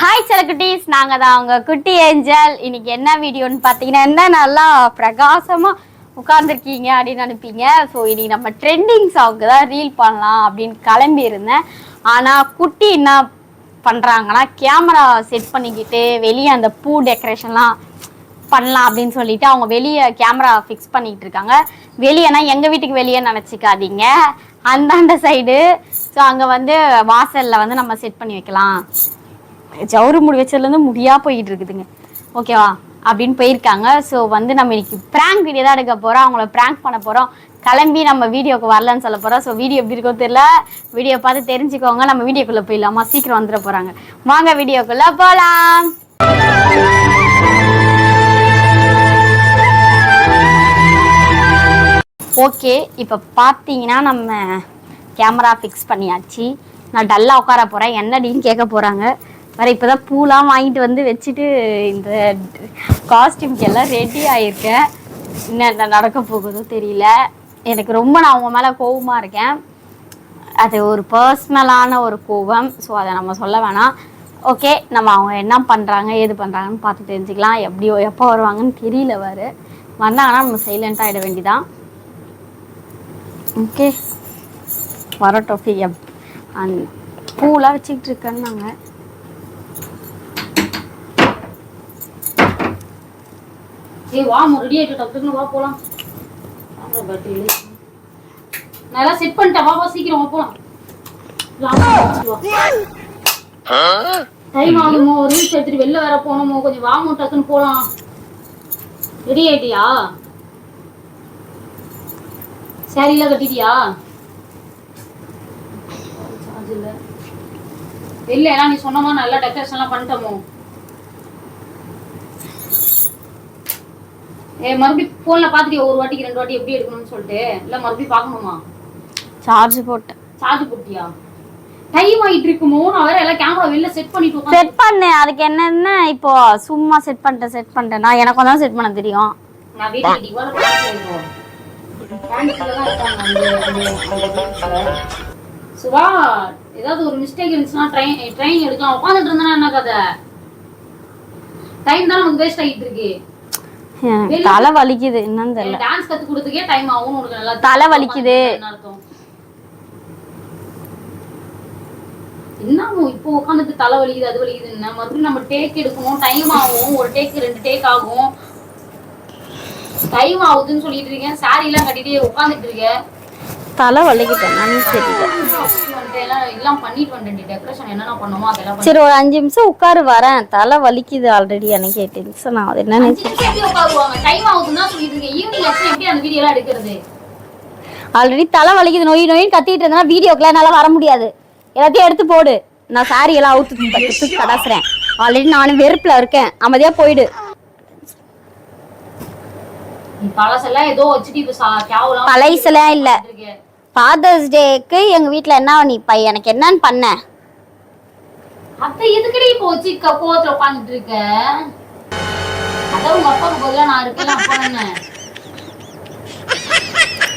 Hi சேகுட்டிஸ் நாங்கள் தான் அவங்க குட்டி ஏஞ்சல். இன்னைக்கு என்ன வீடியோன்னு பார்த்தீங்கன்னா என்ன நல்லா பிரகாசமாக உட்காந்துருக்கீங்க அப்படின்னு நினைப்பீங்க. ஸோ இன்னைக்கு நம்ம ட்ரெண்டிங் சாங்க்கு தான் ரீல் பண்ணலாம் அப்படின்னு கிளம்பி இருந்தேன் குட்டி என்ன பண்ணுறாங்கன்னா கேமரா செட் பண்ணிக்கிட்டு வெளியே அந்த பூ டெக்கரேஷன்லாம் பண்ணலாம் அப்படின்னு சொல்லிட்டு அவங்க வெளியே கேமரா ஃபிக்ஸ் பண்ணிக்கிட்டு இருக்காங்க. வெளியேனா எங்கள் வீட்டுக்கு வெளியே நினச்சிக்காதீங்க. அந்தாண்ட சைடு ஸோ அங்கே வந்து வாசலில் வந்து நம்ம செட் பண்ணி வைக்கலாம். ஜவுறு முடி வச்சதுலேருந்து முடியா போயிட்டு இருக்குதுங்க ஓகேவா அப்படின்னு போயிருக்காங்க. ஸோ வந்து நம்ம இன்னைக்கு ப்ராங்க் வீடியோ தான் எடுக்க போகிறோம் அவங்கள ப்ராங்க் பண்ண போகிறோம் கிளம்பி நம்ம வீடியோக்கு வரலன்னு சொல்ல போகிறோம் ஸோ வீடியோ எப்படி இருக்கோ தெரியல. வீடியோ பார்த்து தெரிஞ்சுக்கோங்க. நம்ம வீடியோக்குள்ளே போயிடலாமா? சீக்கிரம் வந்துட போகிறாங்க வாங்க வீடியோக்குள்ளே போகலாம் ஓகே இப்போ பார்த்தீங்கன்னா நம்ம கேமரா ஃபிக்ஸ் பண்ணியாச்சு. நான் டல்லாக உட்கார போகிறேன் என்னடின்னு கேட்க போகிறாங்க வேறு இப்போ தான் பூலாம் வாங்கிட்டு வந்து வச்சுட்டு இந்த காஸ்டியூம்க்கு எல்லாம் ரெடி ஆகியிருக்கேன் என்ன நடக்க போகுதோ தெரியல. எனக்கு ரொம்ப நான் அவங்க மேலே கோவமாக இருக்கேன். அது ஒரு பர்சனலான ஒரு கோபம். ஸோ அதை நம்ம சொல்ல வேணாம். ஓகே நம்ம அவங்க என்ன பண்ணுறாங்க ஏது பண்ணுறாங்கன்னு பார்த்து தெரிஞ்சுக்கலாம். எப்படியோ எப்போ வருவாங்கன்னு தெரியல வரு வந்தாங்கன்னா நம்ம சைலண்ட்டாக ஆகிட வேண்டிதான். ஓகே வரட்டும் ஃப்ரீ அந் அண்ட் பூலாம் வச்சுக்கிட்டு இருக்கேன்னாங்க. ஏய் வா ரெடி ஆயிட்டு டக்குன்னு வா போலாம். நான் எல்லாம் நல்லா செட் பண்ணிட்டேன். வா வா சீக்கிரம் வா போலாம். டைம் ஆகுமோ? ரீல்ஸ் எடுத்துட்டு வெளில வேற போகணுமோ? கொஞ்சம் வாமோ டக்குன்னு போலாம். ரெடி ஆயிட்டியா? சாரிலாம் கட்டிட்டியா? சார்ஜ் இல்ல. வெளில நீ சொன்னமா நல்லா டெக்கரேஷன்லாம் பண்ணிட்டோமோ? ஏ மறுபடியும் போன்ல பாத்துட்டியா ஒரு வாட்டிக்கு ரெண்டு வாட்டி எப்படி எடுக்கணும்னு சொல்லிட்டு இல்ல மறுபடியும் பார்க்கணுமா சார்ஜ் போட்டேன் சார்ஜ் போட்டியா டைம் ஆயிட்டு இருக்குமோ நான் வேற எல்லாம் கேமரா வெளில செட் பண்ணிட்டு செட் பண்ணேன் அதுக்கு என்னென்ன இப்போ சும்மா செட் பண்ணிட்டேன் செட் பண்ணிட்டேன் நான் எனக்கு தான் செட் பண்ண தெரியும் நான் வீட்டுக்கு அந்த சுவா ஏதாவது ஒரு மிஸ்டேக் இருந்துச்சுன்னா ட்ரெயின் ட்ரெயின் எடுக்கலாம் உட்காந்துட்டு இருந்தா என்ன கதை டைம் தான் நமக்கு வேஸ்ட் ஆகிட்டு இருக்கு தலை வலிக்குது என்னன்னு தெரியல. டான்ஸ் கத்து கொடுத்துக்கே டைம் ஆகும் உனக்கு நல்லா தலை வலிக்குது. என்ன இப்போ உட்காந்துட்டு தலை வலிக்குது அது வலிக்குது என்ன? மறுபடியும் நம்ம டேக் எடுக்கணும் டைம் ஆகும். ஒரு டேக் ரெண்டு டேக் ஆகும். டைம் ஆகுதுன்னு சொல்லிட்டு இருக்கேன். சாரி எல்லாம் கட்டிட்டு உட்காந்துட்டு இருக்கேன். தலை தெரியல அதெல்லாம் பண்ணி- சரி ஒரு அஞ்சு நிமிஷம் உட்காரு வரேன். தலை வலிக்குது ஆல்ரெடி எனக்கு எட்டு நிமிஷம் நான் அது என்னன்னு எல்லாம் எடுக்கிறது? ஆல்ரெடி தலை வலிக்குது நோய் நோயின்னு கத்திட்டு இருந்தா வீடியோக்குலாம் என்னால் வர முடியாது. எல்லாத்தையும் எடுத்து போடு. நான் சாரி எல்லாம் அவுத்து கடாசுறேன். ஆல்ரெடி நானும் வெறுப்புல இருக்கேன். அமைதியா போயிடு. பழசெல்லாம் ஏதோ வச்சுட்டு இப்ப பழைசெல்லாம் இல்ல. ஃபாதர்ஸ் டேக்கு எங்க வீட்ல என்ன நீ இப்ப எனக்கு என்னன்னு பண்ண. அத்தை எதுக்குடி இப்போ வச்சு க- கோவத்துல உட்காந்துட்டு இருக்க? அதான் உங்க அப்பாவுக்கு பதிலா நான் இருக்கேன் அப்பா என்ன?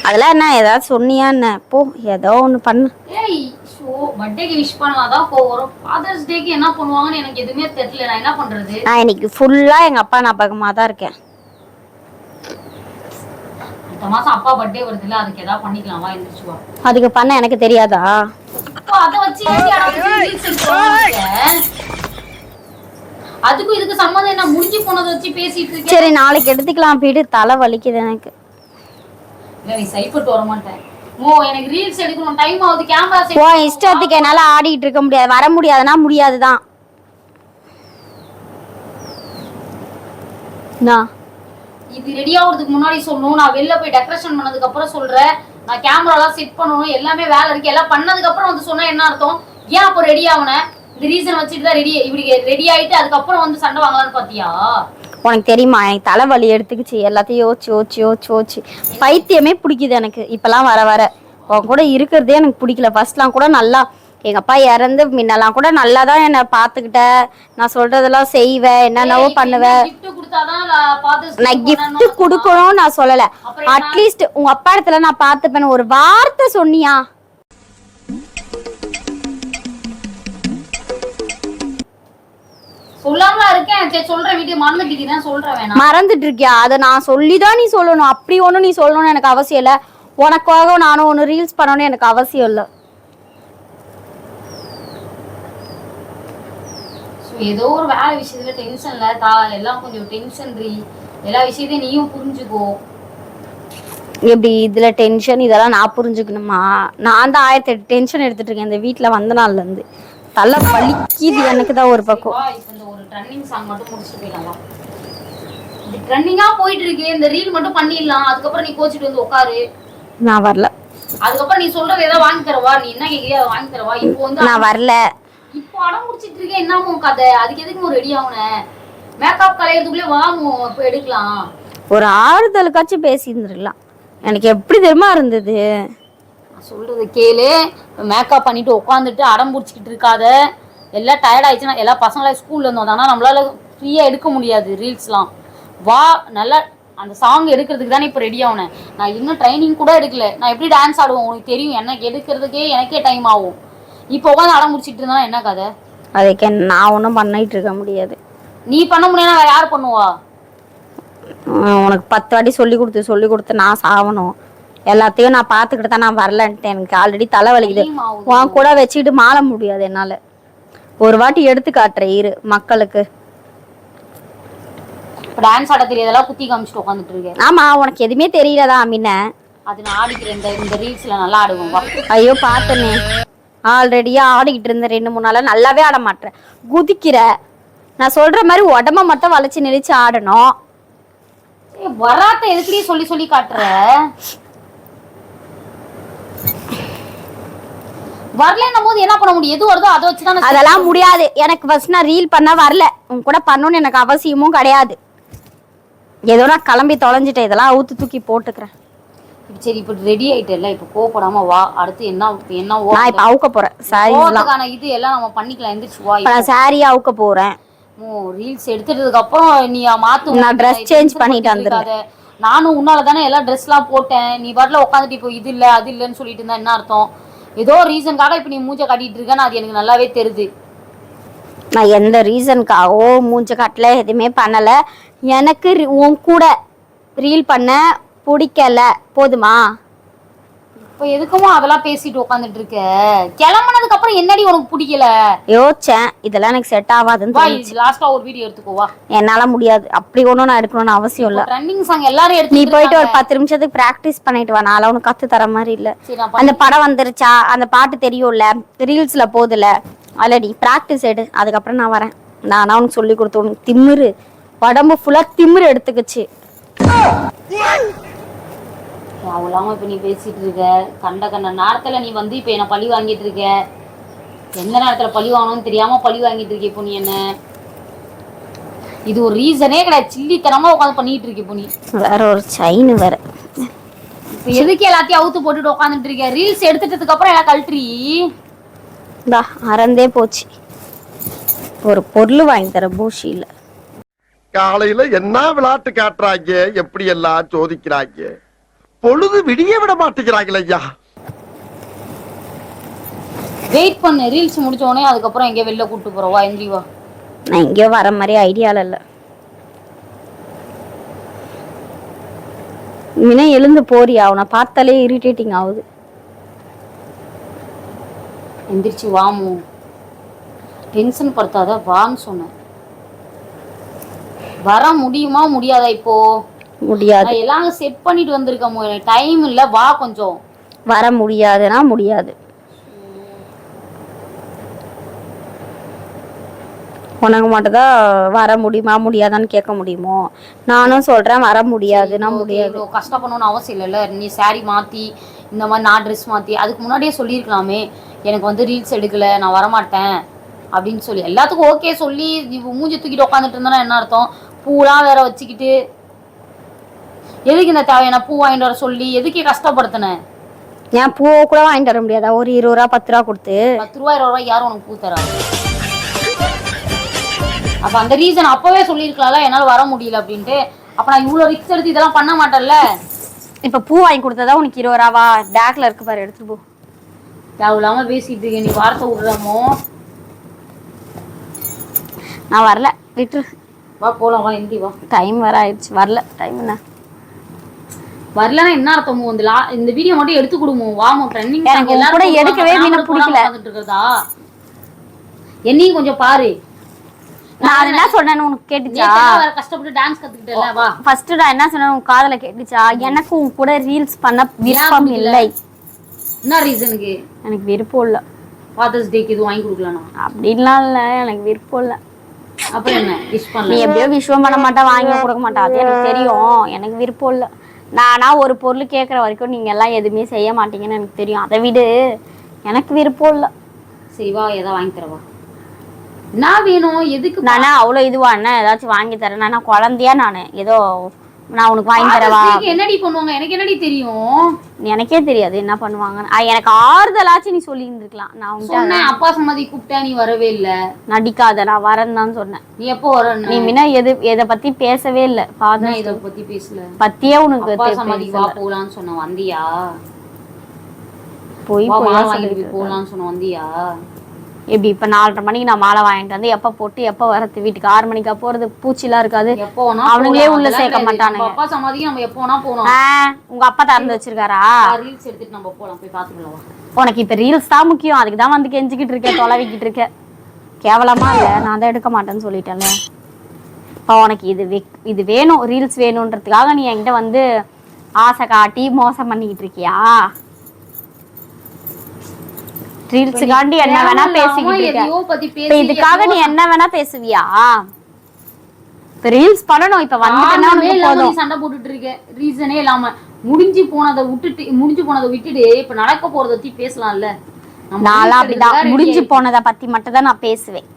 அதெல்லாம் என்ன ஏதாவது சொன்னியா என்ன? போ ஏதோ ஒண்ணு பண்ணு. ஏய் ஷோ பர்த்டேக்கு விஷ் பண்ணலாம் தான் போகிறோம் ஃபாதர்ஸ் டேக்கு என்ன பண்ணுவாங்கன்னு எனக்கு எதுவுமே தெரியல. நான் என்ன பண்றது? நான் இன்னைக்கு ஃபுல்லா எங்க அப்பா ஞாபகமா தான் இருக்கேன். அடுத்த மாசம் அப்பா பர்த்டே வருது இல்ல அதுக்கு ஏதாவது பண்ணிக்கலாம் வா எந்திரிச்சு வா. அதுக்கு பண்ண எனக்கு தெரியாதா? அதை வச்சு? அதுக்கும் இதுக்கு சம்மந்தம் என்ன? முடிஞ்சு போனதை வச்சு பேசிட்டு இருக்கேன். சரி நாளைக்கு எடுத்துக்கலாம் போயிட்டு தலை வலிக்குது எனக்கு. இல்ல நீ சரிப்பட்டு வர மாட்டேன். ஓ எனக்கு ரீல்ஸ் எடுக்கணும். டைம் ஆகுது கேமரா போ இஷ்டத்துக்கு என்னால ஆடிட்டு இருக்க முடியாது. வர முடியாதுன்னா முடியாதுதான். நான் இது ரெடி ஆகுறதுக்கு முன்னாடி சொல்லணும். நான் வெளில போய் டெக்கரேஷன் பண்ணதுக்கு அப்புறம் சொல்றேன். நான் கேமராலாம் செட் பண்ணணும். எல்லாமே வேலை இருக்கு. எல்லாம் பண்ணதுக்கு அப்புறம் வந்து சொன்னா என்ன அர்த்தம்? ஏன் அப்போ ரெடி ஆகுன இந்த ரீசன் வச்சுட்டு தான் ரெடி இப்படி ரெடி ஆயிட்டு அதுக்கப்புறம் வந்து சண்டை வாங்கலாம்னு பாத்தியா? உனக்கு தெரியுமா? எனக்கு தலைவலி எடுத்துக்கிச்சு. எல்லாத்தையும் யோசிச்சு யோசிச்சு யோசிச்சு யோசிச்சு. பைத்தியமே பிடிக்குது எனக்கு. இப்பெல்லாம் வர வர. உன் கூட இருக்கிறதே எனக்கு பிடிக்கல. ஃபர்ஸ்ட்லாம் கூட நல்லா எங்க அப்பா இறந்து முன்னெல்லாம் கூட நல்லா தான் என்னை பார்த்துக்கிட்ட. நான் சொல்றதெல்லாம் செய்வேன் என்னென்னவோ பண்ணுவேன் நான் gift கொடுக்கணும்னு நான் சொல்லல. அட்லீஸ்ட் உங்க அப்பா இடத்துல நான் பார்த்துப்பேன் ஒரு வார்த்தை சொன்னியா? மறந்துட்டு இருக்கியா அதை நான் சொல்லி தான் நீ சொல்லணும். அப்படி ஒன்றும் நீ சொல்லணும்னு எனக்கு அவசியம் இல்லை. உனக்காக நானும் ஒன்று ரீல்ஸ் பண்ணணும்னு எனக்கு அவசியம் இல்லை. ஏதோ ஒரு வேலை விஷயத்துல டென்ஷன்ல தா எல்லாம் கொஞ்சம் டென்ஷன் எல்லா விஷயத்தையும் நீயும் புரிஞ்சுக்கோ. எப்படி இதுல டென்ஷன் இதெல்லாம் நான் புரிஞ்சுக்கணுமா? நான் தான் ஆயிரத்தி எட்டு டென்ஷன் எடுத்துட்டு இருக்கேன் இந்த வீட்ல வந்த நாள்ல இருந்து. தலை வலிக்குது எனக்கு தான் ஒரு பக்கம். இந்த ஒரு ட்ரெண்டிங் சாங் மட்டும் முடிச்சுட்டு போயிடலாம். ட்ரெண்டிங்கா போயிட்டு இருக்கு இந்த ரீல் மட்டும் பண்ணிடலாம். அதுக்கப்புறம் நீ கோச்சிட்டு வந்து உட்காரு. நான் வரல. அதுக்கப்புறம் நீ சொல்றது ஏதாவது வாங்கி தரவா? நீ என்ன கேக்குறியோ வாங்கி தரவா? இப்போ வந்து நான் வரல. இப்போ அடம் முடிச்சிட்டு இருக்கேன். என்னமோ கதை? அதுக்கு எதுக்கு ரெடி ஆகுன மேக்கப் கலையறதுக்குள்ளே வாமோ இப்போ எடுக்கலாம். ஒரு ஆறுதலுக்காச்சும் பேசியிருந்துருக்கலாம் எனக்கு எப்படி தெரியுமா இருந்தது? சொல்றது கேளு. மேக்கப் பண்ணிட்டு உட்காந்துட்டு அடம் பிடிச்சிக்கிட்டு இருக்காத. எல்லாம் டயர்ட் ஆயிடுச்சுன்னா எல்லா பசங்களாம் ஸ்கூல்ல இருந்தோம் தானே நம்மளால ஃப்ரீயா எடுக்க முடியாது ரீல்ஸ்லாம் வா நல்லா அந்த சாங் எடுக்கிறதுக்கு தானே இப்போ ரெடி ஆகுனேன் நான் இன்னும் ட்ரைனிங் கூட எடுக்கல. நான் எப்படி டான்ஸ் ஆடுவேன்? உனக்கு தெரியும். எனக்கு எடுக்கிறதுக்கே எனக்கே டைம் ஆகும். இப்போ உட்காந்து அடம் முடிச்சிட்டு இருந்தா என்ன கதை? அதுக்கு நான் ஒன்றும் பண்ணிட்டு இருக்க முடியாது. நீ பண்ண முடியாது வேற யார் பண்ணுவா? உனக்கு பத்து வாட்டி சொல்லி கொடுத்து சொல்லி கொடுத்து நான் சாவணும். எல்லாத்தையும் நான் பார்த்துக்கிட்டு தான் நான் வரலன்ட்டு. எனக்கு ஆல்ரெடி தலை வலிக்குது. உன் கூட வச்சுக்கிட்டு மாற முடியாது என்னால. ஒரு வாட்டி எடுத்து காட்டுறேன் இரு மக்களுக்கு. டான்ஸ் ஆட தெரியாதெல்லாம் குத்தி காமிச்சிட்டு உட்காந்துட்டு இருக்கேன் ஆமா உனக்கு எதுவுமே தெரியலதா முன்ன அது நான் ஆடிக்கிறேன் இந்த இந்த ரீல்ஸ்ல நல்லா ஆடுவேன் வா. ஐயோ பார்த்தனே. ஆல்ரெடியா ஆடிக்கிட்டு இருந்த ரெண்டு மூணு நாளா நல்லாவே ஆட மாட்டேன். குதிக்கிற நான் சொல்ற மாதிரி உடம்ப மட்டும் வளைச்சு நெளிச்சு ஆடணும். வராத்த எதுக்குடி சொல்லி சொல்லி காட்டுற? வரலன்னும் போது என்ன பண்ண முடியும்? எது வருதோ அதை வச்சு தானே அதெல்லாம் முடியாது. எனக்கு ஃபர்ஸ்ட் நான் ரீல் பண்ண வரல. உன் கூட பண்ணணும்னு எனக்கு அவசியமும் கிடையாது. ஏதோ நான் கிளம்பி தொலைஞ்சிட்டேன். இதெல்லாம் அவுத்து தூக்கி போட்டுக்கிறேன். சரி இப்போ ரெடி ஆயிட்டல இப்போ கோவப்படாம வா அடுத்து என்ன என்ன நான் இப்ப அவுக்க போறேன் சாரி ஓட்டுக்கான இது எல்லாம் நம்ம பண்ணிக்கலாம் எந்திரிச்சு வா நான் சாரி அவுக்க போறேன். ரீல்ஸ் எடுத்துட்டதுக்கு அப்புறம் நீ மாத்து நான் dress change பண்ணிட்டு இருக்காத. நானும் உன்னால தானே எல்லாம் ட்ரெஸ்லாம் போட்டேன். நீ பாட்டுல உட்காந்துட்டு இப்போ இது இல்ல அது இல்லைன்னு சொல்லிட்டு இருந்தா என்ன அர்த்தம்? ஏதோ ரீசன்காக இப்போ நீ மூஞ்ச காட்டிட்டு இருக்கேன்னு அது எனக்கு நல்லாவே தெரியுது. நான் எந்த ரீசனுக்காகவோ மூஞ்ச கட்டல எதுவுமே பண்ணல. எனக்கு உன் கூட ரீல் பண்ண பிடிக்கல. போதுமா? இப்போ எதுக்குமா அதெல்லாம் பேசிட்டு உட்காந்துட்டு இருக்க கிளம்புனதுக்கு அப்புறம் என்னடி உனக்கு பிடிக்கல? யோசிச்சேன். இதெல்லாம் எனக்கு செட் ஆகாதுன்னு வா தோணுச்சு. லாஸ்டா ஒரு வீடியோ எடுத்துக்கோ வா. என்னால முடியாது. அப்படி ஒன்றும் நான் எடுக்கணும்னு அவசியம் இல்லை. ட்ரெண்டிங் சாங் எல்லாரும் நீ எடுத்து போயிட்டு ஒரு பத்து நிமிஷத்துக்கு ப்ராக்டிஸ் பண்ணிட்டு வா. நான் உனக்கு கத்து தர மாதிரி இல்ல. அந்த படம் வந்துருச்சா? அந்த பாட்டு தெரியும்ல? ரீல்ஸ்ல போகுதுல அதில் நீ ப்ராக்டிஸ் எடு. அதுக்கப்புறம் நான் வரேன். நானா உனக்கு சொல்லி கொடுத்து உனக்கு திமிரு. உடம்பு ஃபுல்லா திமிரு எடுத்துக்கிச்சு. அவளாம இப்ப நீ பேசிட்டு இருக்க கண்ட கண்ட நேரத்துல நீ வந்து இப்ப என்ன பழி வாங்கிட்டு இருக்க? எந்த நேரத்துல பழி வாங்கணும்னு தெரியாம பழி வாங்கிட்டு இருக்க இப்போ நீ என்ன? இது ஒரு ரீசனே கிடையாது. சில்லித்தனமா உட்காந்து பண்ணிட்டு இருக்க இப்போ நீ. வேற ஒரு செயின் வேற. இப்ப எதுக்கு எல்லாத்தையும் அவுத்து போட்டுட்டு உட்காந்துட்டு இருக்க? ரீல்ஸ் எடுத்துட்டதுக்கு அப்புறம் எல்லாம் கழட்டுறி? இந்தா அறந்தே போச்சு. ஒரு பொருள் வாங்கி தர பூஷியில் காலையில என்ன விளையாட்டு காட்டுறாங்க? எப்படி எல்லாம் சோதிக்கிறாங்க? பொழுது விடிய விட மாட்டேங்கிறாங்களே ஐயா. வெயிட் பண்ணு ரீல்ஸ் முடிச்ச உடனே அதுக்கப்புறம் எங்கேயோ வெளில கூட்டு போறவா எந்திரி வா. நான் எங்கேயோ வர மாதிரி ஐடியால இல்லை. இனிமே எழுந்து போறியா? அவனை பார்த்தாலே இரிட்டேட்டிங் ஆகுது. எந்திரிச்சு வாமு டென்ஷன் படுத்தாத வான்னு சொன்னேன். வர முடியுமா முடியாதா இப்போ? முடியாது. எல்லாம் செட் பண்ணிட்டு வந்திருக்கேன் எனக்கு டைம் இல்ல வா கொஞ்சம். வர முடியாதுன்னா முடியாது. உனக்கு மட்டும்தான் வர முடியுமா முடியாதான்னு கேட்க முடியுமோ? நானும் சொல்றேன் வர முடியாதுன்னா முடியாது. கஷ்டப்படணும்னு அவசியம் இல்லைல்ல. நீ saree மாத்தி இந்த மாதிரி நான் ட்ரெஸ் மாத்தி அதுக்கு முன்னாடியே சொல்லியிருக்கலாமே. எனக்கு வந்து ரீல்ஸ் எடுக்கல நான் வரமாட்டேன் அப்படின்னு சொல்லி. எல்லாத்துக்கும் ஓகே சொல்லி மூஞ்சி தூக்கிட்டு உட்காந்துட்டு இருந்தா என்ன அர்த்தம்? பூலாம் வேற வச்சுக்கிட்டு எதுக்கு இந்த தேவையான பூ வாங்கிட்டு வர சொல்லி எதுக்கு கஷ்டப்படுத்தினேன் ஏன் பூ கூட வாங்கிட்டு வர முடியாதா? ஒரு இருபது ரூபா பத்து ரூபா கொடுத்து. பத்து ரூபா இருபது ரூபாய் யாரும் உனக்கு பூ தரா? அப்ப அந்த ரீசன் அப்பவே சொல்லியிருக்கலாம்ல என்னால வர முடியல அப்படின்ட்டு. அப்ப நான் இவ்வளவு ரிக்ஸ் எடுத்து இதெல்லாம் பண்ண மாட்டேன்ல. இப்ப பூ வாங்கி கொடுத்ததா உனக்கு இருபது ரூபாவா? பேக்ல இருக்கு பாரு எடுத்து போ. தேவையில்லாம பேசிட்டு இருக்க நீ வார்த்தை விடுறமோ? நான் வரல விட்டுரு. வா போலாம் வா எந்தி வா. டைம் வர ஆயிடுச்சு. வரல டைம் என்ன? வரலன்னா என்ன அர்த்தமோ? இந்த லா இந்த வீடியோ மட்டும் எடுத்து கொடுமோ வாமோ ட்ரெண்டிங் எனக்கு உன் கூட எடுக்கவே மீனை பிடிக்கல. இருக்கிறதா? என்னையும் கொஞ்சம் பாரு. நான் என்ன சொன்னேன்னு உனக்கு கேட்டுச்சா? கஷ்டப்பட்டு டான்ஸ் கத்துக்கிட்டல வா. ஃபர்ஸ்ட் நான் என்ன சொன்னேன் உன் காதுல கேட்டுச்சா? எனக்கு உன் கூட ரீல்ஸ் பண்ண விருப்பம்? இல்லை. என்ன ரீசனுக்கு எனக்கு விருப்பம் இல்லை. ஃபாதர்ஸ் டேக்கு எதுவும் வாங்கி கொடுக்கலாம்னா அப்படின்லாம் இல்லை. எனக்கு விருப்பம் இல்லை. அப்புறம் என்ன? விஷ் நீ பண்ணல எப்படியோ விஷயம் பண்ண மாட்டா வாங்கி கொடுக்க மாட்டா. அது எனக்கு தெரியும். எனக்கு விருப்பம் இல்லை. நானா ஒரு பொருள் கேட்குற வரைக்கும் நீங்க எல்லாம் எதுவுமே செய்ய மாட்டீங்கன்னு எனக்கு தெரியும். அதை விடு. எனக்கு விருப்பம் இல்லை. சரி வா எதாவது வாங்கி தரவா? நான் வேணும். எதுக்கு நானா அவ்வளோ இதுவா? என்ன ஏதாச்சும் வாங்கி தரேன். நான் குழந்தையா நான்? ஏதோ நான் உனக்கு வாங்கி தரவா? என்னடி பண்ணுவாங்க? எனக்கு என்னடி தெரியும்? எனக்கே தெரியாது என்ன பண்ணுவாங்கன்னு. ஆ, எனக்கு ஆறுதலாச்சும் நீ சொல்லி இருந்திருக்கலாம் நான் சொன்னேன் அப்பா சம்மதி கூப்பிட்டா நீ வரவே இல்ல. நடிக்காத நான் வரேன்னு தான் சொன்னேன். நீ எப்போ வர நீ முன்ன எது எதை பத்தி பேசவே இல்லை. ஃபாதர் இத பத்தி பேசல? பத்தியே உனக்கு அப்பா சம்மதி வா போலான்னு சொன்ன வந்தியா? போய் போலான்னு சொன்ன வந்தியா? எப்படி இப்ப நாலரை மணிக்கு நான் மாலை வாங்கிட்டு வந்து எப்ப போட்டு எப்ப வரது? வீட்டுக்கு ஆறு மணிக்கா போறது? பூச்சிலாம் இருக்காது. அவனுங்களே. உள்ள சேர்க்க. மாட்டானுங்க. அப்பா சம்மதிக்கு நம்ம எப்போ வேணா போலாம் ஆ, உங்க அப்பா திறந்து வச்சிருக்காரா? ரீல்ஸ் எடுத்துட்டு நம்ம போலாம். போய் பாத்துக்கலாம் வா. உனக்கு இப்ப ரீல்ஸ் தான் முக்கியம். அதுக்கு தான் வந்து கெஞ்சிக்கிட்டு இருக்க தொலைவிக்கிட்டு இருக்க. கேவலமா இல்ல? நான் தான் எடுக்க மாட்டேன்னு சொல்லிட்டேன்ல. இப்போ உனக்கு இது இது வேணும் ரீல்ஸ் வேணுன்றதுக்காக நீ என்கிட்ட வந்து ஆசை காட்டி மோசம் பண்ணிக்கிட்டு இருக்கியா? ரீல்ஸுக்காண்டி என்ன வேணா பேசிக்கிட்டு இருக்க. இதுக்காக நீ என்ன வேணா பேசுவியா? இப்ப ரீல்ஸ் பண்ணணும் இப்ப வந்துட்டேன்னா சண்டை போட்டுட்டு இருக்க. ரீசனே இல்லாம முடிஞ்சு போனதை விட்டுட்டு முடிஞ்சு போனதை விட்டுட்டு இப்ப நடக்க போறத பத்தி பேசலாம்ல. நான்லாம் அப்படிதான். முடிஞ்சு போனதை பத்தி மட்டும் தான் நான் பேசுவேன்.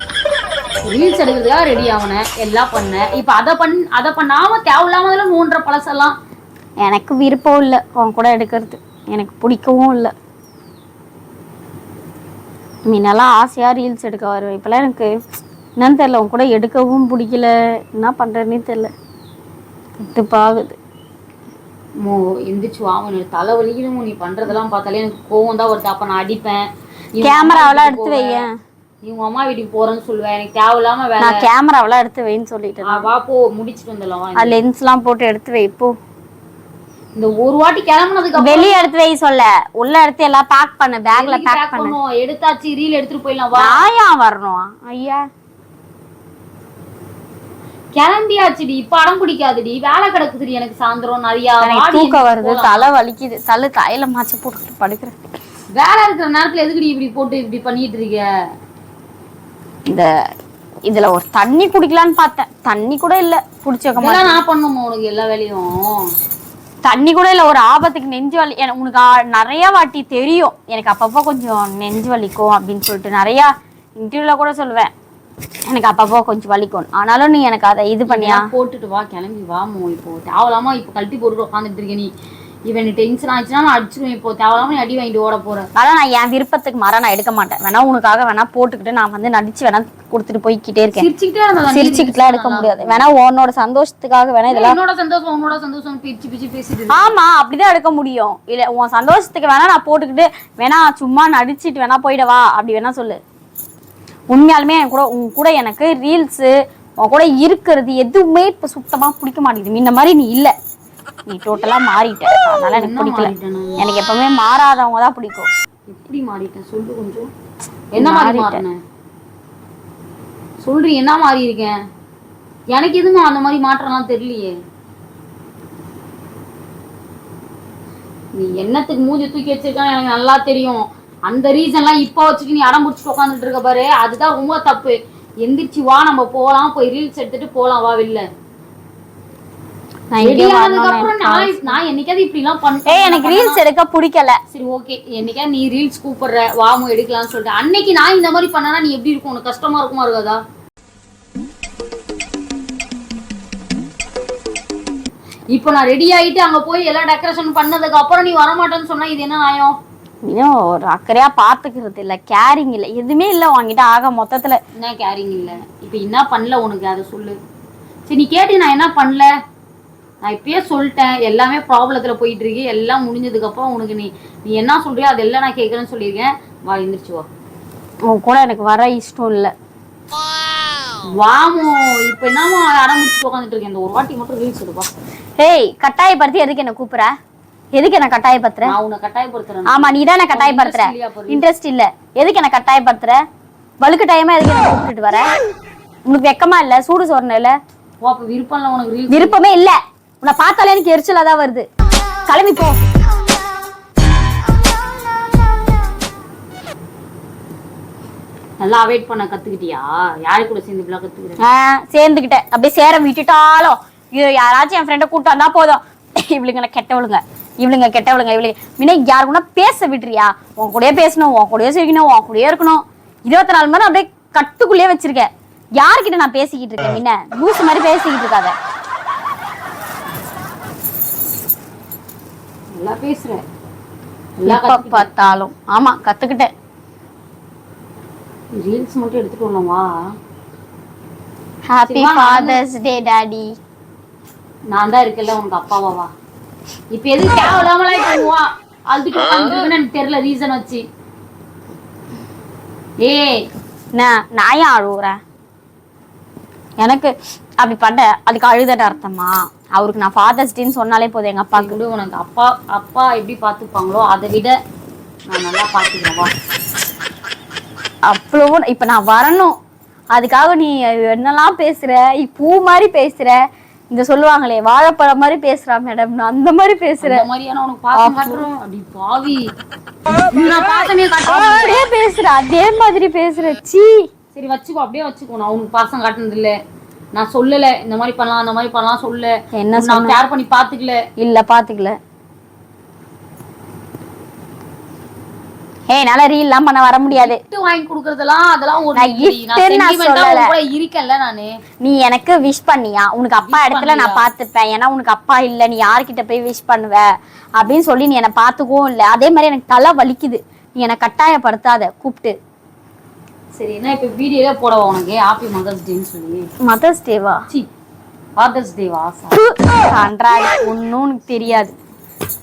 ரீல்ஸ் எடுக்கிறதுக்காக ரெடி ஆவன எல்லாம் பண்ண. இப்ப அத பண் அத பண்ணாம தேவையில்லாம அதெல்லாம் நோன்ற பழசெல்லாம். எனக்கு விருப்பம் இல்லை உன் கூட எடுக்கிறது. எனக்கு பிடிக்கவும் இல்லை. முன்னெல்லாம் ஆசையா ரீல்ஸ் எடுக்க வருவேன். இப்பெல்லாம் எனக்கு என்னன்னு தெரியல உன் கூட எடுக்கவும் பிடிக்கல. என்ன பண்றேன்னே தெரியல. கட்டுப்பாகுது மோ எந்திரிச்சு வாங்க தலை வலிக்கணும் நீ பண்றதெல்லாம் பார்த்தாலே எனக்கு கோவம் தான் வருது. அப்ப நான் அடிப்பேன். கேமராவெல்லாம் எடுத்து. வையேன்? நீ உங்க அம்மா வீட்டுக்கு போறேன்னு சொல்லுவேன் எனக்கு தேவையில்லாம நான் கேமராவெல்லாம் எடுத்து வைன்னு சொல்லிட்டேன். ஆ, வா போ. முடிச்சிட்டு வந்துடலாம். லென்ஸ்லாம் போட்டு எடுத்து வை இப்போ இந்த ஒரு வாட்டி கிளம்புனதுக்கு வெளியே எடுத்து வை சொல்ல. உள்ள எடுத்து எல்லாம் பேக் பண்ணு பேக்ல பேக் பண்ணு. எடுத்தாச்சு ரீல் எடுத்துட்டு போயிடலாம். வா. ஏன் வரணும்? ஐயா. கிளம்பியாச்சுடி. இப்ப அடம் பிடிக்காதுடி. வேலை கிடக்குதுடி எனக்கு சாயந்தரம். நிறைய தூக்கம் வருது. தலை வலிக்குது. தலை தையில மாச்சு போட்டு படுக்கிறேன். வேலை இருக்கிற நேரத்துல எதுக்குடி இப்படி போட்டு இப்படி பண்ணிட்டு இருக்க? இந்த இதுல ஒரு தண்ணி குடிக்கலான்னு பார்த்தேன். தண்ணி கூட இல்ல. புடிச்சு நான் பண்ணுமா உனக்கு எல்லா வேலையும்? தண்ணி கூட இல்ல ஒரு ஆபத்துக்கு நெஞ்சு வலி. எனக்கு உனக்கு நிறைய வாட்டி தெரியும். எனக்கு அப்பப்போ கொஞ்சம் நெஞ்சு வலிக்கும் அப்படின்னு சொல்லிட்டு நிறைய இன்டர்வியூல கூட சொல்லுவேன். எனக்கு அப்பப்போ கொஞ்சம் வலிக்கும். ஆனாலும் நீ எனக்கு அதை இது பண்ணியா? போட்டுட்டு வா கிளம்பி வா மோ இப்போ. தேவையில்லாம இப்போ கழட்டி போட்டுட்டு உட்காந்துட்டு இருக்க நீ. இவன் டென்ஷன் ஆச்சுன்னா நான் அடிச்சிருவேன் இப்போ. தேவையில்லாம அடி வாங்கிட்டு ஓட போற. அதான் நான் என் விருப்பத்துக்கு மாற நான் எடுக்க மாட்டேன். வேணா உனக்காக வேணா போட்டுக்கிட்டு நான் வந்து நடிச்சு வேணா கொடுத்துட்டு போய்க்கிட்டே இருக்கேன். சிரிச்சுக்கிட்டே எடுக்க முடியாது. வேணா உன்னோட சந்தோஷத்துக்காக வேணா இதெல்லாம் என்னோட சந்தோஷம் உன்னோட சந்தோஷம் பிரிச்சு பிரிச்சு பேசிட்டு. ஆமா அப்படிதான் எடுக்க முடியும். இல்ல உன் சந்தோஷத்துக்கு வேணா நான் போட்டுக்கிட்டு வேணா சும்மா நடிச்சிட்டு வேணா போயிடவா அப்படி வேணா சொல்லு. உண்மையாலுமே என் கூட உன் கூட எனக்கு ரீல்ஸ் உன் கூட இருக்கிறது எதுவுமே இப்ப சுத்தமா பிடிக்க மாட்டேங்குது. முன்ன மாதிரி நீ இல்ல. நீ டோட்டலா மாறிட்ட. அதனால எனக்கு பிடிக்கல. மாறிட்டேன்? எனக்கு எப்பவுமே மாறாதவங்க தான் பிடிக்கும். எப்படி மாறிட்டேன் சொல்லு கொஞ்சம். என்ன மாறினேன் சொல்றி என்ன மாறி இருக்கேன் எனக்கு எதுவும் அந்த மாதிரி மாற்றம்லாம் தெரியலையே. நீ என்னத்துக்கு மூஞ்சி தூக்கி வச்சிருக்கான்னு எனக்கு நல்லா தெரியும். அந்த ரீசன்லாம் இப்ப வச்சுட்டு நீ அடம் பிடிச்சிட்டு உட்காந்துட்டு இருக்க பாரு. அதுதான் ரொம்ப தப்பு. எந்திரிச்சு வா நம்ம போலாம். போய் ரீல்ஸ் எடுத்துட்டு போலாம். வா வெளில. எனக்கு ரீல்ஸ் எடுக்க பிடிக்கல. சரி ஓகே என்னைக்கா நீ ரீல்ஸ் கூப்பிடுற வாமு எடுக்கலாம்னு சொல்லிட்டு. அன்னைக்கு நான் இந்த மாதிரி பண்ணனா நீ எப்படி இருக்கும்? உனக்கு கஷ்டமா இருக்குமா இருக்காதா? இப்போ நான் ரெடி ஆயிட்டு அங்க போய் எல்லாம் டெக்கரேஷன் பண்ணதுக்கு அப்புறம் நீ வரமாட்டேன்னு சொன்னா இது என்ன நியாயம்? இன்னும் ஒரு அக்கறையா பாத்துக்கிறது இல்ல. கேரிங் இல்ல. எதுவுமே இல்ல உன்கிட்ட. ஆக மொத்தத்துல. என்ன கேரிங் இல்ல? இப்போ என்ன பண்ணல உனக்கு? அதை சொல்லு. சரி நீ கேட்டு நான் என்ன பண்ணல? நான் இப்பயே சொல்லிட்டேன் எல்லாமே ப்ராப்ளத்துல போயிட்டு இருக்கு எல்லாம் முடிஞ்சதுக்கு அப்புறம் உனக்கு நீ நீ என்ன சொல்றியோ அதெல்லாம் நான் கேட்கறேன்னு சொல்லியிருக்கேன். வா எந்திரிச்சு வா. உன் கூட எனக்கு வர இஷ்டம் இல்ல. வாமோ இப்ப என்னமோ ஆரம்பிச்சு உட்காந்துட்டு இருக்கேன் இந்த ஒரு வாட்டி மட்டும் ரீல்ஸ் எடுப்பா. ஏய் கட்டாயப்படுத்தி எதுக்கு என்ன கூப்பிடுற? எதுக்கு என்ன கட்டாயப்படுத்துற? நான் உன்னை கட்டாயப்படுத்துறேன். ஆமா நீ தான் என்ன கட்டாயப்படுத்துற? இன்ட்ரெஸ்ட் இல்ல. எதுக்கு என்ன கட்டாயப்படுத்துற? வழுக்கு டைமா எதுக்கு என்ன கூப்பிட்டுட்டு வர? உனக்கு வெக்கமா இல்ல? சூடு சொரண இல்ல விருப்பம் இல்ல உனக்கு விருப்பமே இல்ல. உன்னை பார்த்தாலே எனக்கு எரிச்சலா தான் வருது. கிளம்பி போ. நல்லா அவாய்ட் பண்ண கத்துக்கிட்டியா? யாரு கூட சேர்ந்து இப்படிலாம் கத்துக்கிறேன் ஆ, சேர்ந்துக்கிட்டேன் அப்படியே சேர விட்டுட்டாலும் ஐயோ, யாராச்சும் என் ஃப்ரெண்டை கூட்டு வந்தா போதும். இவளுங்க கெட்டவளுங்க. இவளுங்க கெட்டவளுங்க இவளுங்க முன்ன யாரு கூட பேச விட்டுறியா? உன் கூடயே பேசணும் உன் கூடயே சிரிக்கணும் உன் கூடயே இருக்கணும். இருபத்தி நாலு மணி அப்படியே கட்டுக்குள்ளேயே வச்சிருக்கேன் யார்கிட்ட நான் பேசிக்கிட்டு இருக்கேன் முன்ன லூசு மாதிரி பேசிக்கிட்டு இருக்காத. நல்லா பேசுற நல்லா எப்ப பார்த்தாலும். ஆமா கத்துக்கிட்டேன். ரீல்ஸ் மட்டும் எடுத்துட்டு வரலாம் ஹாப்பி ஃபாதர்ஸ் டே டாடி நான் தான் இருக்கல உனக்கு அப்பாவா வா. இப்ப எதுக்கு தேவையில்லாமலாம் இப்போ வா. அழுதுட்டு உட்காந்துருக்குன்னு எனக்கு தெரியல ரீசன் வச்சு. ஏய். நான் நான் ஏன் அழுவுறேன்? எனக்கு அப்படி பண்ண அதுக்கு அழுதட அர்த்தமா? அவருக்கு நான் ஃபாதர்ஸ் டேன்னு சொன்னாலே போதும் எங்க அப்பாவுக்கு விடு உனக்கு அப்பா அப்பா எப்படி பார்த்துப்பாங்களோ அதை விட நான் நல்லா பார்த்துக்கிறேன் வா. அவ்வளோ இப்ப நான் வரணும். அதுக்காக நீ என்னெல்லாம் பேசுற? நீ பூ மாதிரி பேசுற. இந்த சொல்லுவாங்களே வாழைப்பழம் மாதிரி பேசுறா மேடம் நான் அந்த மாதிரி பேசுறேன் மாதிரியான உனக்கு பாசம் காட்டுறோம் அப்படி பாவி. இது நான் பாசமே காட்டுறேன் அப்படியே பேசுற அதே மாதிரி பேசுற. சீ. சரி வச்சுக்கோ அப்படியே வச்சுக்கோ. நான் உனக்கு பாசம் காட்டுனது இல்ல நான் சொல்லல இந்த மாதிரி பண்ணலாம் அந்த மாதிரி பண்ணலாம் சொல்ல என்ன நான் கேர் பண்ணி பாத்துக்கல இல்ல பாத்துக்கல ஏய் என்னால ரீல்லாம் பண்ண வர முடியாது. gift வாங்கி கொடுக்கறதெல்லாம் அதெல்லாம் ஒரு நான் சொல்லல. கூட இருக்கேன்ல நானு. நீ எனக்கு விஷ் பண்ணியா? உனக்கு அப்பா இடத்துல நான் பார்த்துப்பேன். ஏன்னா உனக்கு அப்பா இல்ல நீ யார்கிட்ட போய் விஷ் பண்ணுவ? அப்படின்னு சொல்லி நீ என்னை பார்த்துக்கவும் இல்லை. அதே மாதிரி எனக்கு தலை வலிக்குது. நீ என்னை கட்டாயப்படுத்தாத. கூப்பிட்டு. சரி என்ன இப்ப வீடியோல போடவா உனக்கு? ஹாப்பி மதர்ஸ் டேன்னு சொல்லி. மதர்ஸ் டேவா சி ஃபாதர்ஸ் டேவா கன்றாடி ஒன்னும் உனக்கு தெரியாது.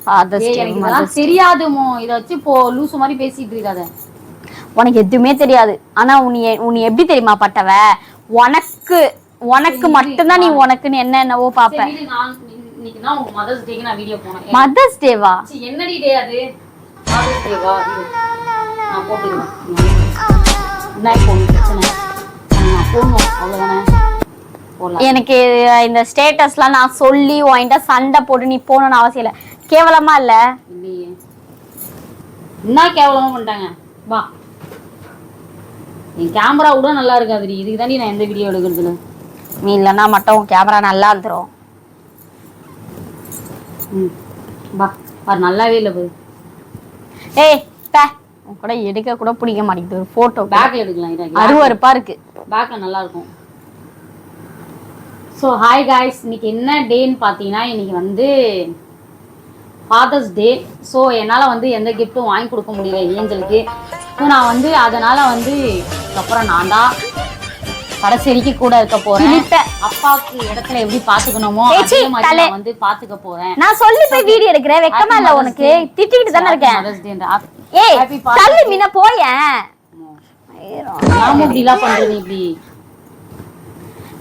ஃபாதர்ஸ் டே எனக்கு தெரியாதுமோ இத வச்சு இப்போ லூசு மாதிரி பேசிட்டு இருக்காத. உனக்கு எதுவுமே தெரியாது. ஆனா உன்னை உன்னை எப்படி தெரியுமா பட்டவ? உனக்கு உனக்கு மட்டும்தான் நீ உனக்குன்னு என்ன என்னவோ பாப்ப. சரி இரு, நான் இன்னைக்கு தான் உங்க மதர்ஸ் டேக்கு நான் வீடியோ போனேன். மதர்ஸ் டேவா என்னடி டே அது? ஃபாதர்ஸ் டேவா நான் போட்டுக்கிறேன். பிரச்சனை போடணும் அவ்வளவுதானே போடலாம் எனக்கு இந்த ஸ்டேட்டஸ்லாம் நான் சொல்லி உன்கிட்ட சண்டை போட்டு நீ போகணும்னு அவசியம் இல்லை. கேவலமா இல்ல? இல்லையே. என்ன கேவலமா பண்ணிட்டாங்க? வா. என் கேமரா கூட நல்லா இருக்காதுடி. இதுக்கு தாண்டி நான் எந்த வீடியோ எடுக்கிறதுல நீ இல்லைன்னா மட்டும் கேமரா நல்லா இருந்துரும். ம். வா. பாரு நல்லாவே இல்லை பாரு. ஏய் பே கூட எடுக்க கூட பிடிக்க மாட்டேங்குது. ஒரு போட்டோ பேக்ல எடுக்கலாம் இருக்கு. பேக்ல நல்லா இருக்கும் ஸோ ஹாய் காய்ஸ் இன்னைக்கு என்ன டேன்னு பார்த்தீங்கன்னா இன்னைக்கு வந்து ஃபாதர்ஸ் டே ஸோ என்னால் வந்து எந்த கிஃப்ட்டும் வாங்கி கொடுக்க முடியல ஏஞ்சலுக்கு. ஸோ நான் வந்து அதனால வந்து அப்புறம் நான் தான் கடைசிக்கு கூட இருக்க போறேன். அப்பாவுக்கு இடத்துல எப்படி பாத்துக்கணுமோ அதே மாதிரி வந்து பாத்துக்க போறேன். நான் சொல்லி போய் வீடியோ எடுக்கிறேன். வெக்கமா இல்ல உனக்கு. திட்டிக்கிட்டு தானே இருக்கேன். ஏய் தள்ளு மீன போயேன் இப்படிலாம் பண்றது இப்படி.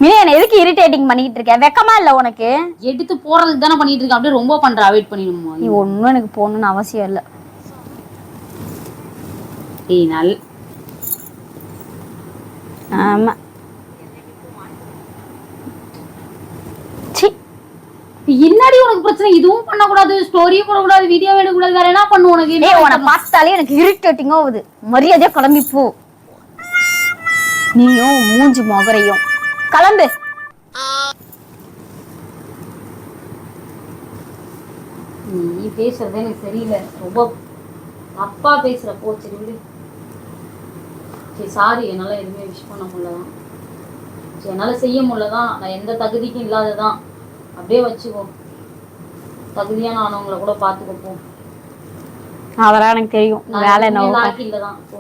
மீனா என்ன எதுக்கு இரிட்டேட்டிங் பண்ணிக்கிட்டு இருக்க? வெக்கமா இல்ல உனக்கு? எடுத்து போறதுக்கு தானே பண்ணிட்டு இருக்க. அப்படியே ரொம்ப பண்ற. அவாய்ட் பண்ணிடுமா நீ ஒண்ணும் எனக்கு போகணும்னு அவசியம் இல்ல. ஏய் நல் ஆமா. என்னடி உனக்கு பிரச்சனை? இதுவும் பண்ணக்கூடாது ஸ்டோரியும் போடக்கூடாது வீடியோ எடுக்கக்கூடாது வேற என்ன பண்ணு உனக்கு? ஏய் உன்னை பார்த்தாலே எனக்கு இரிட்டேட்டிங்கா ஆகுது. மரியாதையா கிளம்பி போ. நீயும் மூஞ்சி முகரையும். கிளம்பு. நீ பேசுறது எனக்கு சரியில்லை ரொம்ப தப்பா பேசுற போ சரி விடு. சரி சாரி என்னால எதுவுமே விஷ் பண்ண முடியலதான். சரி என்னால செய்ய முடியலதான். நான் எந்த தகுதிக்கும் இல்லாததான். அப்படியே வச்சுக்கோ. தகுதியான ஆனவங்களை கூட பாத்துக்கோ போ. அதெல்லாம் எனக்கு தெரியும். நான் வேலை என்ன லாக்கி இல்லதான் போ.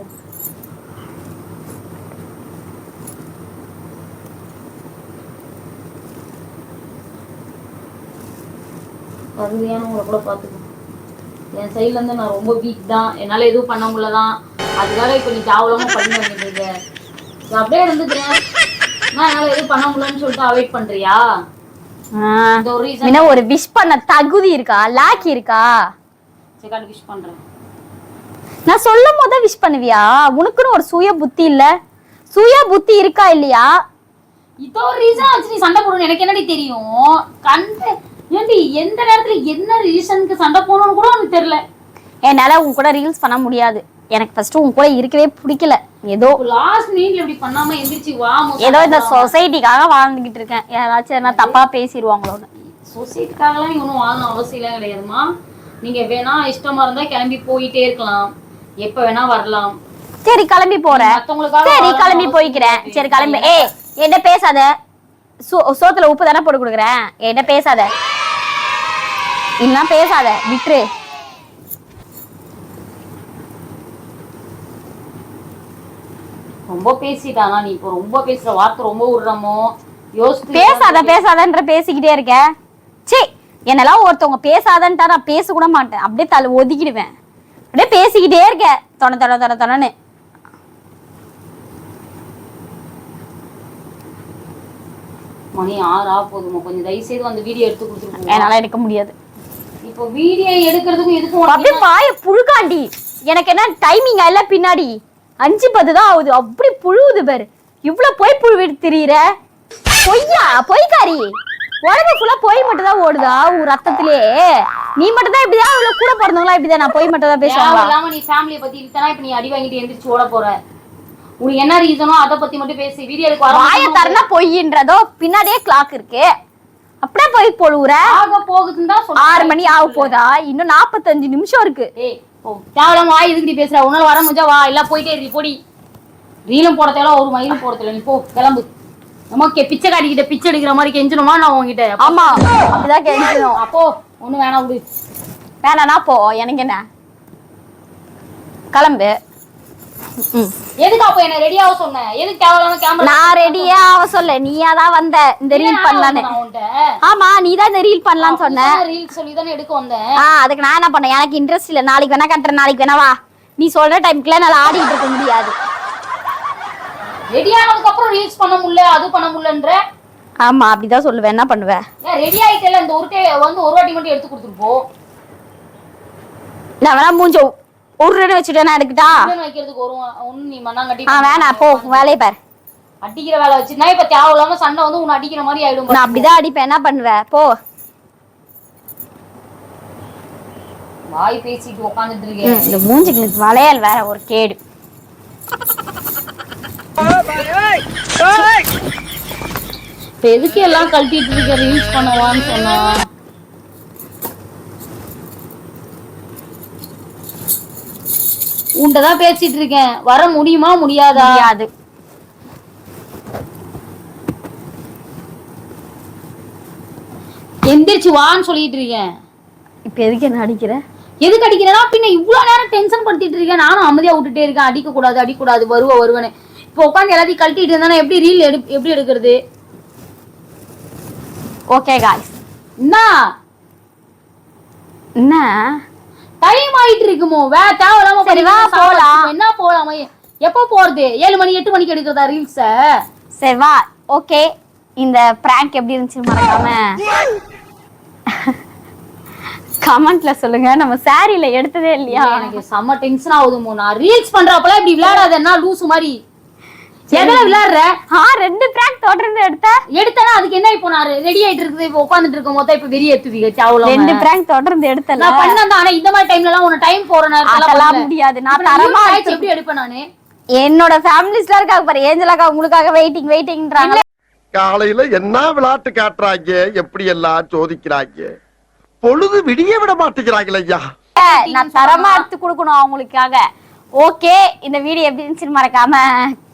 தகுதியானவங்களை கூட பார்த்துக்கோ. என் சைட்ல இருந்து நான் ரொம்ப வீக் தான். என்னால எதுவும் பண்ண முடியலதான். அதுக்காக இப்ப நீ கேவலமா பண்ணி வந்துட்டு நான் அப்படியே இருந்துக்கிறேன். ஏன் என்னால எதுவும் பண்ண முடியலன்னு சொல்லிட்டு அவாய்ட் ரீசன் என்ன ஒரு விஷ் பண்ண தகுதி இருக்கா? லாக்கி இருக்கா? விஷ் பண்றேன். நான் சொல்லும் போத விஷ் பண்ணுவியா? உனக்குன்னு ஒரு சுய புத்தி இல்ல. சுய புத்தி இருக்கா இல்லையா? இதோ ரீசன் வச்சு நீ சண்டை போடணும் எனக்கு என்னடி தெரியும்? கண்ட ஏன்டி எந்த நேரத்துல என்ன ரீசனுக்கு சண்டை போடணும்னு கூட உனக்கு தெரியல. என்னால உன் கூட ரீல்ஸ் பண்ண முடியாது. எனக்கு ஃபர்ஸ்ட் உன் கூட இருக்கவே பிடிக்கல. ஏதோ லாஸ்ட் மினிட்ல இப்படி பண்ணாம எந்திரிச்சு வா ஏதோ இந்த சொசைட்டிக்காக வாழ்ந்துகிட்டு இருக்கேன். யாராச்சும் என்ன தப்பா பேசிடுவாங்களோன்னு சொசைட்டிக்காகலாம் இவனும் வாழணும் அவசியம் கிடையாதுமா நீங்க வேணா இஷ்டமா இருந்தா கிளம்பி போயிட்டே இருக்கலாம். எப்ப வேணா வரலாம். சரி கிளம்பி போறேன். சரி கிளம்பி போய்க்கிறேன். சரி கிளம்பி. ஏய் என்ன பேசாத. சோத்துல உப்பு தானே போட்டு கொடுக்குறேன். என்ன பேசாத. இன்னும் பேசாத. விட்டுரு. ரொம்ப பேசிட்டானா நீ? இப்போ ரொம்ப பேசுற வார்த்தை ரொம்ப விடுறமோ? யோசித்து பேசாத பேசாதன்ற பேசிக்கிட்டே இருக்க. சீ என்னெல்லாம் ஒருத்தவங்க பேசாதன்ட்டா நான் பேச கூட மாட்டேன். அப்படியே தலை ஒதுக்கிடுவேன். அப்படியே பேசிக்கிட்டே இருக்க. தொண தொண தொண தொணன்னு. மணி ஆறா போதுமா கொஞ்சம் தயவு செய்து அந்த வீடியோ எடுத்து கொடுத்துருக்கோம் என்னால எடுக்க முடியாது. இப்போ வீடியோ எடுக்கிறதுக்கும் எதுக்கும் அப்படியே வாய புழுக்காண்டி. எனக்கு என்ன டைமிங் இல்ல பின்னாடி? அஞ்சு பத்து தான் ஆகுது. அப்படி புழுவுது பாரு. இவ்வளவு பொய் புழுவிட்டு திரியிற? பொய்யா? பொய்க்காரி. உடம்பு ஃபுல்லா பொய் மட்டும் தான் ஓடுதா? உன் ரத்தத்திலே. நீ மட்டும் தான் இப்படிதான் இவ்வளவு கூட பிறந்தவங்களா இப்படிதான். நான் பொய் மட்டும் தான் பேசுவாங்களா? இல்லாம நீ ஃபேமிலியை பத்தி இழுத்தனா இப்ப நீ அடி வாங்கிட்டு எந்திரிச்சு ஓட போற? உனக்கு என்ன ரீசனோ அதை பத்தி மட்டும் பேசு. வீடியோ எடுக்க வர வாய தரனா பொய்ன்றதோ பின்னாடியே கிளாக் இருக்கு. அப்படியே போய் பொழுவுற? ஆக போகுதுன்னு தான். ஆறு மணி ஆக போதா? இன்னும் நாற்பத்தஞ்சு நிமிஷம் இருக்கு. ஏய் ஓ தேவலாம் வா இதுக்கு பேசுற. உன்னால வர முடிஞ்சா வா இல்ல போயிட்டே இரு பொடி. ரீலும் போட தேவை ஒரு மயிலும் போட தேவை நீ போ கிளம்பு. நமக்கு பிச்சை காட்டிக்கிட்ட பிச்சை எடுக்கிற மாதிரி கெஞ்சணுமா நான் உங்ககிட்ட ஆமா அப்படிதான் கெஞ்சணும் அப்போ ஒண்ணு வேணாம் விடு. வேணானா போ எனக்கு என்ன? கிளம்பு. எதுக்கு அப்போ என்ன ரெடியாக சொன்னேன் எதுக்கு தேவையில்லாம கேமரா நான் ரெடியா அவ சொல்ல நீயா தான் வந்த. இந்த ரீல் பண்ணலான்னு. ஆமா நீ தான் இந்த ரீல் பண்ணலான்னு சொன்ன. ரீல் சொல்லி தானே எடுக்க வந்தேன் ஆ அதுக்கு நான் என்ன பண்ணேன்? எனக்கு இன்ட்ரெஸ்ட் இல்ல. நாளைக்கு வேணா கட்டுறேன். நாளைக்கு வேணா வா. நீ சொல்ற டைம்க்குள்ள என்னால ஆடிட்டு இருக்க முடியாது. ரெடி ஆனதுக்கு அப்புறம் ரீல்ஸ் பண்ண முடியல அது பண்ண முடியலன்ற? ஆமா அப்படிதான் சொல்லுவேன். என்ன பண்ணுவேன் ரெடி ஆயிட்டல இந்த ஒரு டே வந்து ஒரு வாட்டி மட்டும் எடுத்து கொடுத்துட்டு போ. நான் வேணா மூஞ்ச உருன்னு வச்சுட்டு நான் எடுக்கட்டா? வைக்கிறதுக்கு ஒரு நீ மண்ணாங்கட்டி ஆ வேணாம் போ வேலையை பாரு. அடிக்கிற வேலை வச்சுனா இப்ப தேவையில்லாம சண்டை வந்து உன்னை அடிக்கிற மாதிரி ஆயிடும் நான் அப்படிதான் அடிப்பேன். என்ன பண்ணுவேன் போ. வாய் பேசிட்டு உட்காந்துட்டு இருக்கேன். இந்த மூஞ்சிக்கு வளையல் வேற ஒரு கேடு. எதுக்கு எல்லாம் கழட்டிட்டு இருக்க? ரீல்ஸ் பண்ணவான்னு சொன்னா உன்கிட்ட தான் பேசிட்டு இருக்கேன். வர முடியுமா முடியாதா? முடியாது. எந்திரிச்சு வான்னு சொல்லிட்டு இருக்கேன். இப்ப எதுக்கு என்ன அடிக்கிற? எதுக்கு அடிக்கிறேன்னா பின்ன இவ்வளவு நேரம் டென்ஷன் படுத்திட்டு இருக்கேன். நானும் அமைதியா விட்டுட்டே இருக்கேன். அடிக்க கூடாது அடிக்க கூடாது வருவ வருவனு இப்போ உட்காந்து எல்லாத்தையும் கழட்டிட்டு இருந்தா எப்படி ரீல் எடு எப்படி எடுக்கிறது? ஓகே காய்ஸ் என்ன? என்ன? டைம் ஆயிட்டு இருக்குமோ? வே தேவையில்லாம சரி, வா, போலாம். என்ன போலாம்? எப்போ போறது? ஏழு மணி எட்டு மணிக்கு எடுக்கிறதா ரீல்ஸ சரி வா. ஓகே. இந்த பிராங்க் எப்படி இருந்துச்சு மறக்காம? கமெண்ட்ல சொல்லுங்க. நம்ம சாரியில எடுத்ததே இல்லையா? எனக்கு செம்ம டென்ஷன் ஆகுதுமோ. நான் ரீல்ஸ் பண்றப்பலாம் இப்படி விளையாடாத என்ன லூசு மாதிரி? எதுல விளையாடுற? ஆ ரெண்டு பிராங்க் தொடர்ந்து எடுத்த. எடுத்தனா அதுக்கு என்ன இப்போ நான் ரெடி ஆயிட்டு இருக்குது? இப்போ உட்காந்துட்டு இருக்கும். போது இப்ப வெளியே ஏத்துவீங்க தேவையில்லாம ரெண்டு பிராங்க் தொடர்ந்து எடுத்தல. நான் பண்ணதான் ஆனா இந்த மாதிரி டைம்ல எல்லாம் உன டைம் போற நேரத்துல முடியாது. நான் தரமா எடுத்து- எப்படி எடுப்பேன் நானு? என்னோட ஃபேமிலிஸ்ல இருக்காங்க பாரு ஏஞ்சலாக்கா உங்களுக்காக வெயிட்டிங் வெயிட்டிங்ன்றாங்க காலையில என்ன விளையாட்டு காட்டுறாங்க? எப்படி எல்லாம் சோதிக்கிறாங்க? பொழுது விடிய விட மாட்டேங்கிறாங்களே ஐயா. நான் தரமா எடுத்து கொடுக்கணும் அவங்களுக்காக. ஓகே இந்த வீடியோ எப்படி இருந்துச்சுன்னு மறக்காம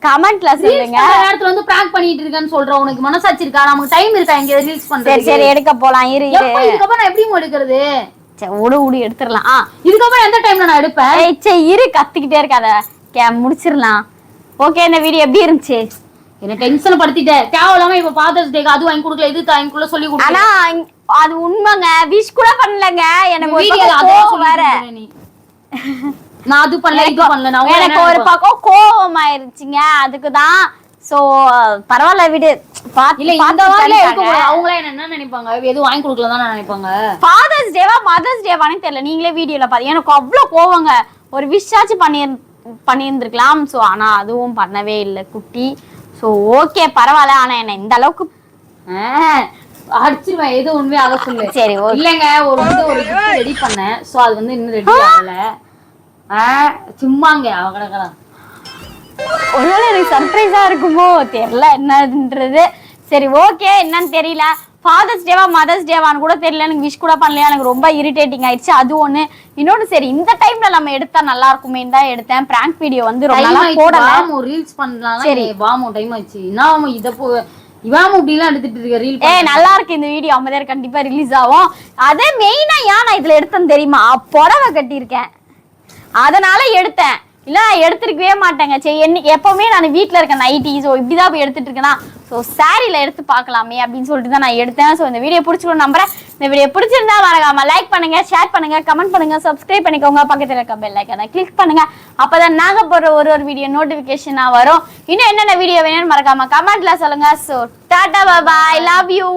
கமெண்ட்ல சொல்லுங்க. நேரத்துல வந்து பிராங்க் பண்ணிட்டு இருக்கேன்னு சொல்ற உனக்கு மனசாட்சி இருக்கா? நமக்கு டைம் இருக்கா இங்க ரீல்ஸ் சரி பண்றது சரி எடுக்க போலாம் இரு. இதுக்கப்புறம் நான் எப்படி எடுக்கிறது? சரி உடு உடு எடுத்துடலாம். இதுக்கப்புறம் எந்த டைம்ல நான் எடுப்பேன்? சரி இரு கத்திக்கிட்டே இருக்காத. கே முடிச்சிடலாம். ஓகே இந்த வீடியோ எப்படி இருந்துச்சு? என்ன டென்ஷன் படுத்திட்டேன். தேவையில்லாம இப்ப ஃபாதர்ஸ் டேக்கு அது வாங்கி கொடுக்கல இது வாங்கி கொடுக்கல சொல்லி கொடுக்கல. ஆனா அது உண்மைங்க. விஷ் கூட பண்ணலங்க. எனக்கு வீடியோ அதே வேற. நான் அது பண்ணல இது பண்ணல நான் எனக்கு ஒரு? பக்கம் கோவம் ஆயிருச்சுங்க அதுக்கு தான் ஸோ பரவாயில்ல விடு. இல்ல இந்த வாரில அவங்களா என்ன நினைப்பாங்க? எதுவும் வாங்கி கொடுக்கல தான் நினைப்பாங்க? ஃபாதர்ஸ் டேவா மதர்ஸ் டேவானே தெரியல. நீங்களே வீடியோல பாத்தீங்க எனக்கு அவ்வளோ கோவங்க. ஒரு விஷாச்சும் பண்ணி பண்ணியிருந்திருக்கலாம். ஸோ ஆனா அதுவும் பண்ணவே இல்லை குட்டி. ஸோ ஓகே பரவாயில்ல. ஆனா என்ன இந்த அளவுக்கு அடிச்சிருவேன். எது உண்மையா அதை சொல்லு. சரி இல்லைங்க ஒரு வந்து ஒரு ரெடி பண்ணேன். சோ அது வந்து இன்னும் ரெடி ஆகல. சும்மாங்க அவ கிடக்கலாம் ஒருவேளை எனக்கு சர்ப்ரைஸா இருக்குமோ? தெரியல என்னதுன்றது. சரி ஓகே என்னன்னு தெரியல. ஃபாதர்ஸ் டேவா மதர்ஸ் டேவான்னு கூட தெரியல. எனக்கு விஷ் கூட பண்ணலையா? எனக்கு ரொம்ப இரிட்டேட்டிங் ஆயிடுச்சு. அது ஒண்ணு. இன்னொன்னு சரி இந்த டைம்ல நம்ம எடுத்தா நல்லா இருக்குமேன்னு தான் எடுத்தேன். பிராங்க் வீடியோ வந்து ரொம்ப நாளா போடல. ரீல்ஸ் பண்ணலாம் சரி. வாமோ டைம் ஆச்சு என்ன இத போ இவாம இப்படிலாம் எடுத்துட்டு இருக்க ரீல் ஏய் நல்லா இருக்கு இந்த வீடியோ அமைதியார் கண்டிப்பா ரிலீஸ் ஆகும். அதே மெயினா ஏன் நான் இதுல எடுத்தேன்னு தெரியுமா? புடவை கட்டியிருக்கேன். அதனால எடுத்தேன். இல்லை எடுத்துருக்கவே மாட்டேங்க. சரி என்ன எப்பவுமே நான் வீட்டில் இருக்க நைட்டி ஸோ இப்படிதான் போய் எடுத்துட்டு இருக்கேனா? ஸோ சாரியில் எடுத்து பார்க்கலாமே அப்படின்னு சொல்லிட்டு தான் நான் எடுத்தேன். ஸோ இந்த வீடியோ பிடிச்சிக்கணும் நம்புறேன். இந்த வீடியோ பிடிச்சிருந்தா மறக்காம லைக் பண்ணுங்க ஷேர் பண்ணுங்க கமெண்ட் பண்ணுங்க சப்ஸ்கிரைப் பண்ணிக்கோங்க. பக்கத்தில் இருக்க பெல் ஐக்கனை கிளிக் பண்ணுங்க. அப்பதான் நாங்கள் போடுற ஒரு ஒரு வீடியோ நோட்டிஃபிகேஷனாக வரும். இன்னும் என்னென்ன வீடியோ வேணும்னு மறக்காம கமெண்ட்ல சொல்லுங்க. So tata bye love you